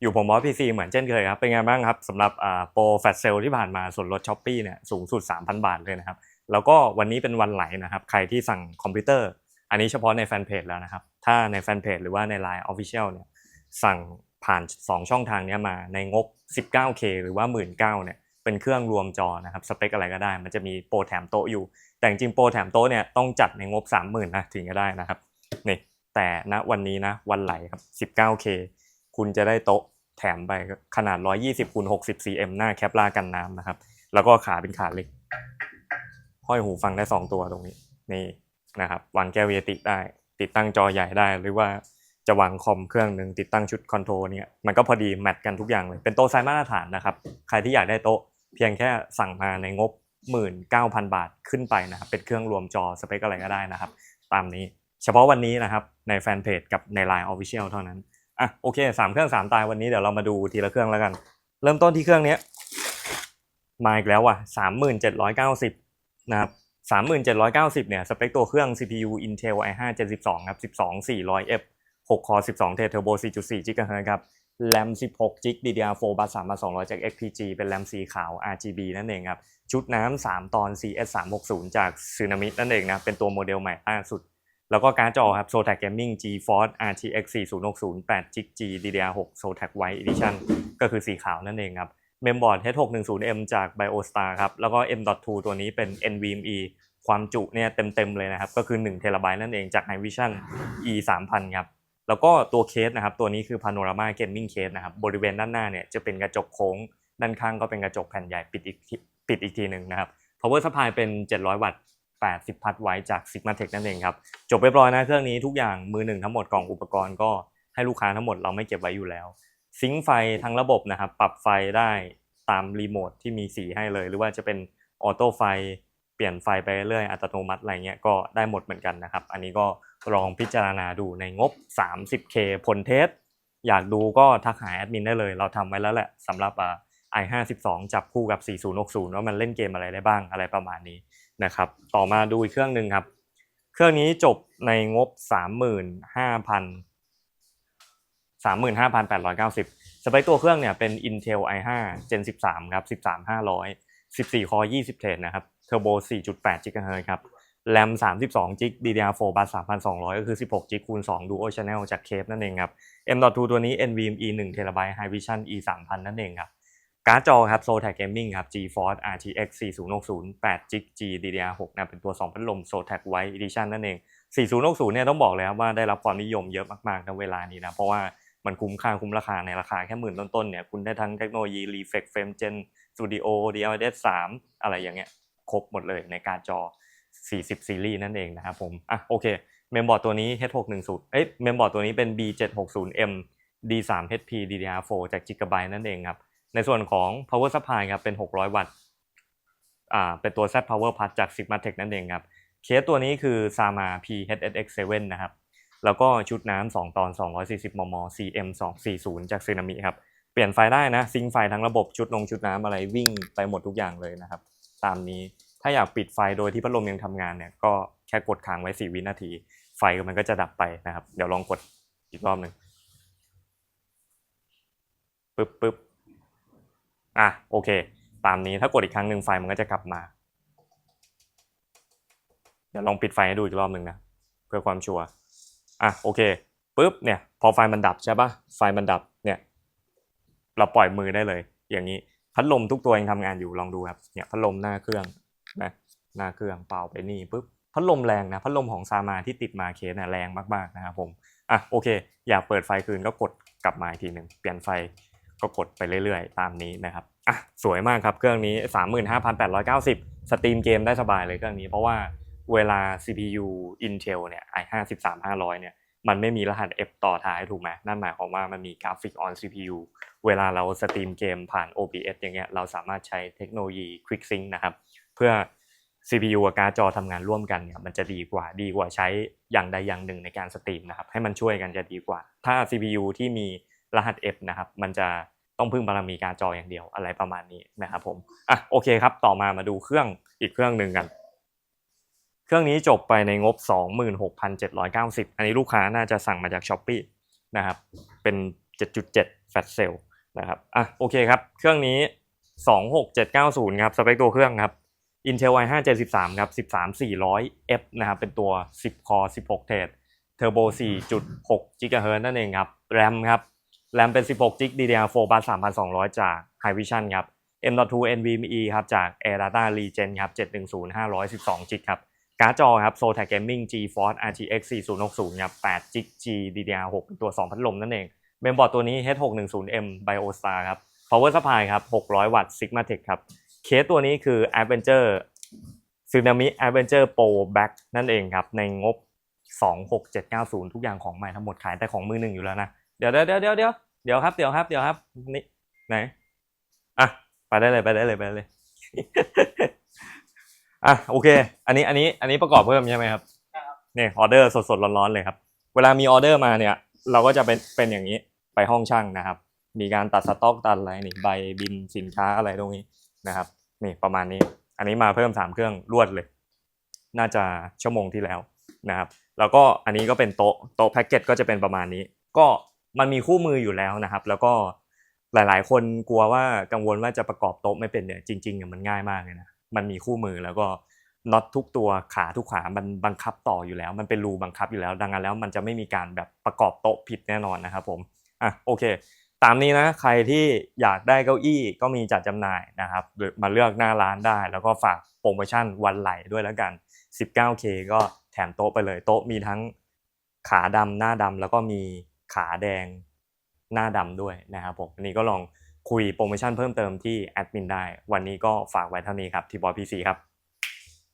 อยู่ผมบอสพีซีเหมือนเช่นเคยครับ เป็นไงบ้างครับสำหรับโปรแฟลชเซลที่ผ่านมาส่วนลดช้อปปี้เนี่ยสูงสุด 3,000 บาทเลยนะครับ แล้วก็วันนี้เป็นวันไหลนะครับ ใครที่สั่งคอมพิวเตอร์ อันนี้เฉพาะในแฟนเพจแล้วนะครับ ถ้าในแฟนเพจหรือว่าใน Line Official เนี่ยสั่งผ่าน 2 ช่องทางนี้มาในงบ 19K หรือว่า 19,000เนี่ยเป็นเครื่องรวมจอนะครับสเปคอะไรก็ได้ มันจะมีโปรแถมโต๊ะอยู่ แต่จริงโปรแถมโต๊ะเนี่ยต้องจัดในงบ 30,000นะถึงจะได้นะครับนี่แต่ณวันนี้นะวันไหลครับ 19K คุณจะได้โต๊ะแถมไปขนาด 120คูณ60 cm หน้าแคปลากันน้ำนะครับ แล้วก็ขาเป็นขาเหล็ก ห้อยหูฟังได้ 2 ตัวตรงนี้นี่นะครับวางแก้วเวติได้ ติดตั้งจอใหญ่ได้ หรือว่าจะวางคอมเครื่องหนึ่งติดตั้งชุดคอนโทรลเนี่ยมันก็พอดีแมทกันทุกอย่างเลย เป็นโต๊ะไซส์มาตรฐานนะครับ ใครที่อยากได้โต๊ะเพียงแค่สั่งมาในงบ 19,000 บาทขึ้นไปนะครับ เป็นเครื่องรวมจอสเปคอะไรก็ได้นะครับ ตามนี้เฉพาะวันนี้นะครับในแฟนเพจกับใน Line Official เท่านั้น อะโอเคสามเครื่องสามตายวันนี้เดี๋ยวเรามาดูทีละเครื่องแล้วกัน เริ่มต้นที่เครื่องเนี้ยมาอีกแล้วว่ะสามหมื่นเจ็ดร้อยเก้าสิบนะครับสามหมื่นเจ็ดร้อยเก้าสิบเนี่ยสเปคตัวเครื่อง CPU Intel i5 Gen 12ครับ12 400F 6 core 12 t Turbo 4.4 GHz ครับ RAM 16 g DDR4 บัส3200 จาก XPG เป็น RAM สีขาว RGB นั่นเองครับ ชุดน้ำ3ตอน CS 360จาก Tsunami นั่นเองนะ เป็นตัวโมเดลใหม่ล่าสุด แล้วก็การ์ดจอครับ Zotac Gaming GeForce RTX 4060 8 g G DDR6 Zotac White Edition ก็คือสีขาวนั่นเองครับเมมบอร์ด H610M จาก BioStar ครับ แล้วก็ M.2 ตัวนี้เป็น NVMe ความจุเนี่ยเต็มๆเลยนะครับ ก็คือ1 t b นั่นเองจาก Hikvision E 3000ครับ แล้วก็ตัวเคสนะครับ ตัวนี้คือ Panorama Gaming Case นะครับ บริเวณด้านหน้าเนี่ยจะเป็นกระจกโค้ง ด้านข้างก็เป็นกระจกแผ่นใหญ่ปิดอีกทีปิดอีกทีหนึ่งนะครับ power supply เป็น 700 วัตต์ 80 พัทไว้จาก Sigmatech นั่นเองครับ จบเรียบร้อยนะเครื่องนี้ทุกอย่างมือหนึ่งทั้งหมดกล่องอุปกรณ์ก็ให้ลูกค้าทั้งหมดเราไม่เก็บไว้อยู่แล้ว ซิงค์ไฟทั้งระบบนะครับ ปรับไฟได้ตามรีโมทที่มีสีให้เลย หรือว่าจะเป็นออโต้ไฟเปลี่ยนไฟไปเรื่อยอัตโนมัติอะไรเงี้ยก็ได้หมดเหมือนกันนะครับ อันนี้ก็ลองพิจารณาดูในงบ 30K ผลเทสอยากดูก็ทักหาแอดมินได้เลย เราทำไว้แล้วแหละสำหรับอ่า i52 จับคู่กับ 4060 ว่ามันเล่นเกมอะไรได้บ้างอะไรประมาณนี้นะครับ ต่อมาดูอีกเครื่องหนึ่งครับ เครื่องนี้จบในงบ 35,000 35,890 สเปคตัวเครื่องเนี่ยเป็น Intel i5 Gen 13 ครับ 13500 14 Core 20 Thread นะครับ Turbo 4.8 GHz ครับ RAM 32 g DDR4 บัส3,200 ก็คือ 16 g คูณ 2 Dual Channel จากเคปนั่นเองครับ M.2 ตัวนี้ NVMe 1 TB Hikvision E 3000 นั่นเองครับ การ์ดจอครับ Zotac Gaming ครับ GeForce RTX 4060 8 g G DDR6 นะเป็นตัว 2 พัดลม Zotac White Edition นั่นเอง 4060 เนี่ยต้องบอกเลยครับว่าได้รับความนิยมเยอะมากๆในเวลานี้นะ เพราะว่ามันคุ้มค่าคุ้มราคาในราคาแค่หมื่นต้นๆเนี่ยคุณได้ทั้งเทคโนโลยี Reflex Frame Gen Studio DLSS 3 อะไรอย่างเงี้ยครบหมดเลยในการ์ดจอ 40 ซีรีส์นั่นเองนะครับผมอะโอเคเมมบอร์ดตัวนี้ H610 เอ้ยเมมบอร์ดตัวนี้เป็น B760M D3HP DDR4 จาก Gigabyte นั่นเองครับ ในส่วนของ power supply ครับเป็น 600 วัตต์อ่าเป็นตัว Z Power Plus จาก Sigmatech นั่นเองครับเคสตัวนี้คือ Sama PHSX7 นะครับแล้วก็ชุดน้ำ2ตอน 240 มม CM240 จาก Tsunami ครับ เปลี่ยนไฟได้นะ ซิงไฟทั้งระบบชุดนงชุดน้ำอะไรวิ่งไปหมดทุกอย่างเลยนะครับ ตามนี้ถ้าอยากปิดไฟโดยที่พัดลมยังทำงานเนี่ยก็แค่กดค้างไว้ 4 วินาที ไฟมันก็จะดับไปนะครับ เดี๋ยวลองกดอีกรอบหนึ่งปึ๊บปึ๊บ อะโอเค ตามนี้ถ้ากดอีกครั้งหนึ่งไฟมันก็จะกลับมา เดี๋ยวลองปิดไฟให้ดูอีกรอบหนึ่งนะเพื่อความชัวร์อะโอเคปึ๊บเนี่ยพอไฟมันดับใช่ปะไฟมันดับเนี่ยเราปล่อยมือได้เลย อย่างนี้พัดลมทุกตัวยังทำงานอยู่ลองดูครับเนี่ยพัดลมหน้าเครื่องนะหน้าเครื่องเป่าไปนี่ปุ๊บพัดลมแรงนะพัดลมของซามาที่ติดมาเคสนี่ยแรงมากๆนะครับผมอะโอเค อยากเปิดไฟคืนก็กดกลับมาอีกทีหนึ่งเปลี่ยนไฟ ก็กดไปเรื่อยๆ ตามนี้นะครับอะสวยมากครับเครื่องนี้ 35,890 สตรีมเกมได้สบายเลยเครื่องนี้ เพราะว่าเวลา CPU Intel เนี่ย i5 13500 เนี่ย มันไม่มีรหัส F ต่อท้ายถูกไหมนั่นหมายความว่ามันมีกราฟิก on CPU เวลาเราสตรีมเกมผ่าน OBS อย่างเงี้ยเราสามารถใช้เทคโนโลยี Quick Sync นะครับ เพื่อ CPU กับการ์ดจอทำงานร่วมกันเนี่ยมันจะดีกว่าดีกว่าใช้อย่างใดอย่างหนึ่งในการสตรีมนะครับให้มันช่วยกันจะดีกว่า ถ้า CPU ที่มี รหัส F นะครับ มันจะต้องพึ่งบารมีการจออย่างเดียวอะไรประมาณนี้นะครับผมอะโอเคครับ ต่อมามาดูเครื่องอีกเครื่องหนึ่งกัน เครื่องนี้จบไปในงบ 26,790 อันนี้ลูกค้าน่าจะสั่งมาจาก s h อ p e e นะครับ เป็น 7.7 Fat Cell นะครับอะโอเคครับ เครื่องนี้ 26790 ครับ สเปคตัวเครื่องครับ Intel i5 73ครับ 13400F นะครับ เป็นตัว 10 core 16 เทรด Turbo 4.6 GHz นั่นเองครับ RAM ครับ แรมเป็น 16 g b DDR4 บัส3,200 จาก High Vision ครับ M.2 NVMe ครับจาก Airdata Regen ครับ 710 512 g ครับการ์ดจอครับ Zotac Gaming GeForce RTX 4060ครับ8 g g DDR6 ตัว 2 พัดลมนั่นเอง เมมบอร์ดตัวนี้ H610M BioStar ครับ Power Supply ครับ 600 วัตต์ Sigmatech ครับ เคสตัวนี้คือ Adventure Tsunami Adventure Pro Black นั่นเองครับ ในงบ 26790 ทุกอย่างของใหม่ทั้งหมดขายแต่ของมือหนึ่งอยู่แล้วนะ เดี๋ยวเดี๋ยวเดี๋ยวเดี๋ยวเดี๋ยวเดี๋ยวครับเดี๋ยวครับเดี๋ยวครับนี่ไหนอะไปได้เลยไปได้เลยไปได้เลยอะโอเค อันนี้อันนี้อันนี้ประกอบเพิ่มใช่ไหมครับเนี่ยออเดอร์สดๆร้อนๆเลยครับ เวลามีออเดอร์มาเนี่ย เราก็จะเป็นเป็นอย่างนี้ไปห้องช่างนะครับ มีการตัดสต็อกตัดอะไรนี่ใบบินสินค้าอะไรตรงนี้นะครับนี่ประมาณนี้ อันนี้มาเพิ่มสามเครื่องรวดเลย น่าจะชั่วโมงที่แล้วนะครับ แล้วก็อันนี้ก็เป็นโต๊ะโต๊ะแพ็กเกจก็จะเป็นประมาณนี้ ก็ มันมีคู่มืออยู่แล้วนะครับ แล้วก็หลาย ๆ คนกลัวว่ากังวลว่าจะประกอบโต๊ะไม่เป็นเนี่ยจริงๆเนี่ยมันง่ายมากเลยนะมันมีคู่มือแล้วก็น็อตทุกตัวขาทุกขามันบังคับต่ออยู่แล้ว มันเป็นรูบังคับอยู่แล้ว ดังนั้นแล้วมันจะไม่มีการแบบประกอบโต๊ะผิดแน่นอนนะครับผมอะโอเค ตามนี้นะใครที่อยากได้เก้าอี้ก็มีจัดจำหน่ายนะครับหรือมาเลือกหน้าร้านได้ แล้วก็ฝากโปรโมชั่นวันไหลด้วยแล้วกัน 19K ก็แถมโต๊ะไปเลยโต๊ะมีทั้งขาดำหน้าดำแล้วก็มี ขาแดงหน้าดำด้วยนะครับผมอันนี้ก็ลองคุยโปรโมชั่นเพิ่มเติมที่แอดมินได้ วันนี้ก็ฝากไว้เท่านี้ครับที่บอยพีซีครับ